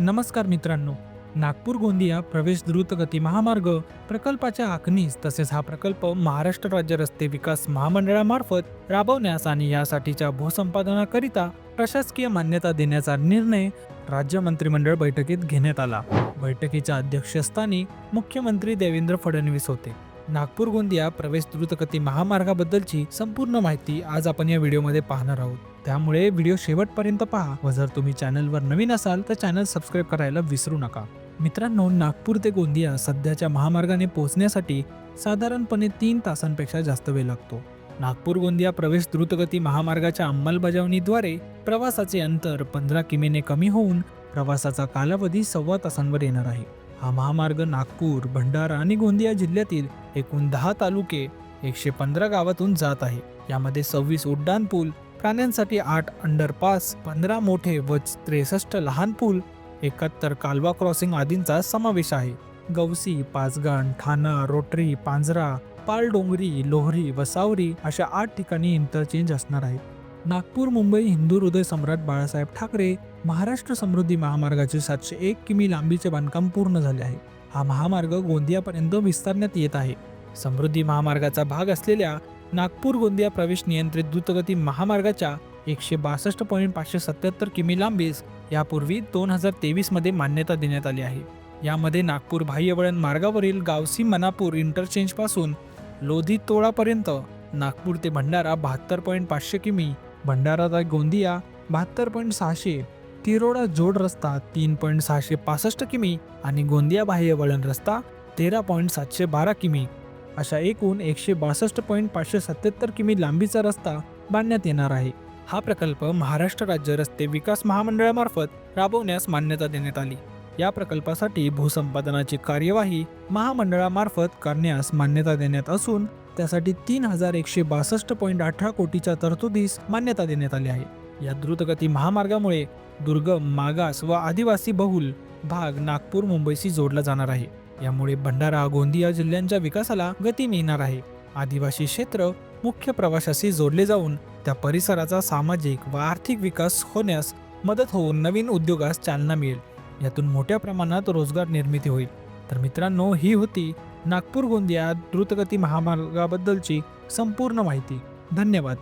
नमस्कार मित्रांनो. नागपूर गोंदिया प्रवेश द्रुतगती महामार्ग प्रकल्पाच्या आखणीस तसेच हा प्रकल्प महाराष्ट्र राज्य रस्ते विकास महामंडळामार्फत राबवण्यास आणि यासाठीच्या भूसंपादनाकरिता प्रशासकीय मान्यता देण्याचा निर्णय राज्य मंत्रिमंडळ बैठकीत घेण्यात आला. बैठकीच्या अध्यक्षस्थानी मुख्यमंत्री देवेंद्र फडणवीस होते. नागपूर गोंदिया प्रवेश द्रुतगती महामार्गाबद्दलची संपूर्ण माहिती आज आपण या व्हिडिओमध्ये पाहणार आहोत. त्यामुळे व्हिडिओ शेवटपर्यंत पहा व जर तुम्ही चॅनलवर नवीन असाल तर चॅनल सबस्क्राईब करायला विसरू नका. मित्रांनो नागपूर ते गोंदिया सध्याच्या महामार्गाने पोहोचण्यासाठी साधारणपणे तीन तासांपेक्षा जास्त वेळ लागतो. नागपूर गोंदिया प्रवेश द्रुतगती महामार्गाच्या अंमलबजावणीद्वारे प्रवासाचे अंतर पंधरा किमीने कमी होऊन प्रवासाचा कालावधी सव्वा तासांवर येणार आहे. हा महामार्ग नागपूर भंडारा आणि गोंदिया जिल्ह्यातील एकूण दहा तालुके एकशे पंधरा गावातून जात आहे. यामध्ये सव्वीस उड्डाण पूल प्राण्यांसाठी आठ अंडरपास पंधरा मोठे व त्रेसष्ट लहान पूल एकाहत्तर कालवा क्रॉसिंग आदींचा समावेश आहे. गवसी पाचगण ठाणा रोटरी पांजरा पालडोंगरी लोहरी व सावरी अशा आठ ठिकाणी इंटरचेंज असणार आहे नागपूर मुंबई हिंदू हृदय सम्राट बाळासाहेब ठाकरे महाराष्ट्र समृद्धी महामार्गाचे सातशे एक किमी लांबीचे बांधकाम पूर्ण झाले आहे. हा महामार्ग गोंदियापर्यंत विस्तारण्यात येत आहे. समृद्धी महामार्गाचा भाग असलेल्या नागपूर गोंदिया प्रवेश नियंत्रित द्रुतगती महामार्गाच्या एकशे बासष्ट पॉईंट पाचशे सत्याहत्तर किमी लांबीस यापूर्वी दोन हजार तेवीसमध्ये मान्यता देण्यात आली आहे. यामध्ये नागपूर बाह्यवळण मार्गावरील गावसी मनापूर इंटरचेंजपासून लोधी तोळापर्यंत नागपूर ते भंडारा बहात्तर पॉईंट पाचशे किमी भंडारा ते गोंदिया बहात्तर पॉईंट सहाशे तिरोडा जोड रस्ता तीन पॉईंट सहाशे पासष्ट किमी आणि गोंदिया बाह्य वळण रस्ता तेरा पॉईंट सातशे बारा किमी. अशा एकूण एकशे बासष्ट पॉईंट पाचशे सत्याहत्तर किमी लांबीचा रस्ता बांधण्यात येणार आहे. हा प्रकल्प महाराष्ट्र राज्य रस्ते विकास महामंडळामार्फत राबवण्यास मान्यता देण्यात आली. या प्रकल्पासाठी भूसंपादनाची कार्यवाही महामंडळामार्फत करण्यास मान्यता देण्यात असून त्यासाठी तीन हजार एकशे बासष्ट पॉईंट अठरा कोटीच्या तरतुदीस मान्यता देण्यात आली आहे. या द्रुतगती महामार्गामुळे दुर्गम मागास व आदिवासी बहुल भाग नागपूर मुंबईशी जोडला जाणार आहे. यामुळे भंडारा गोंदिया जिल्ह्यांच्या विकासाला गती मिळणार आहे. आदिवासी क्षेत्र मुख्य प्रवाशाशी जोडले जाऊन त्या परिसराचा सामाजिक व आर्थिक विकास होण्यास मदत होऊन नवीन उद्योगास चालना मिळेल. यातून मोठ्या प्रमाणात रोजगार निर्मिती होईल. तर मित्रांनो ही होती नागपूर गोंदिया द्रुतगती महामार्गाबद्दलची संपूर्ण माहिती. धन्यवाद.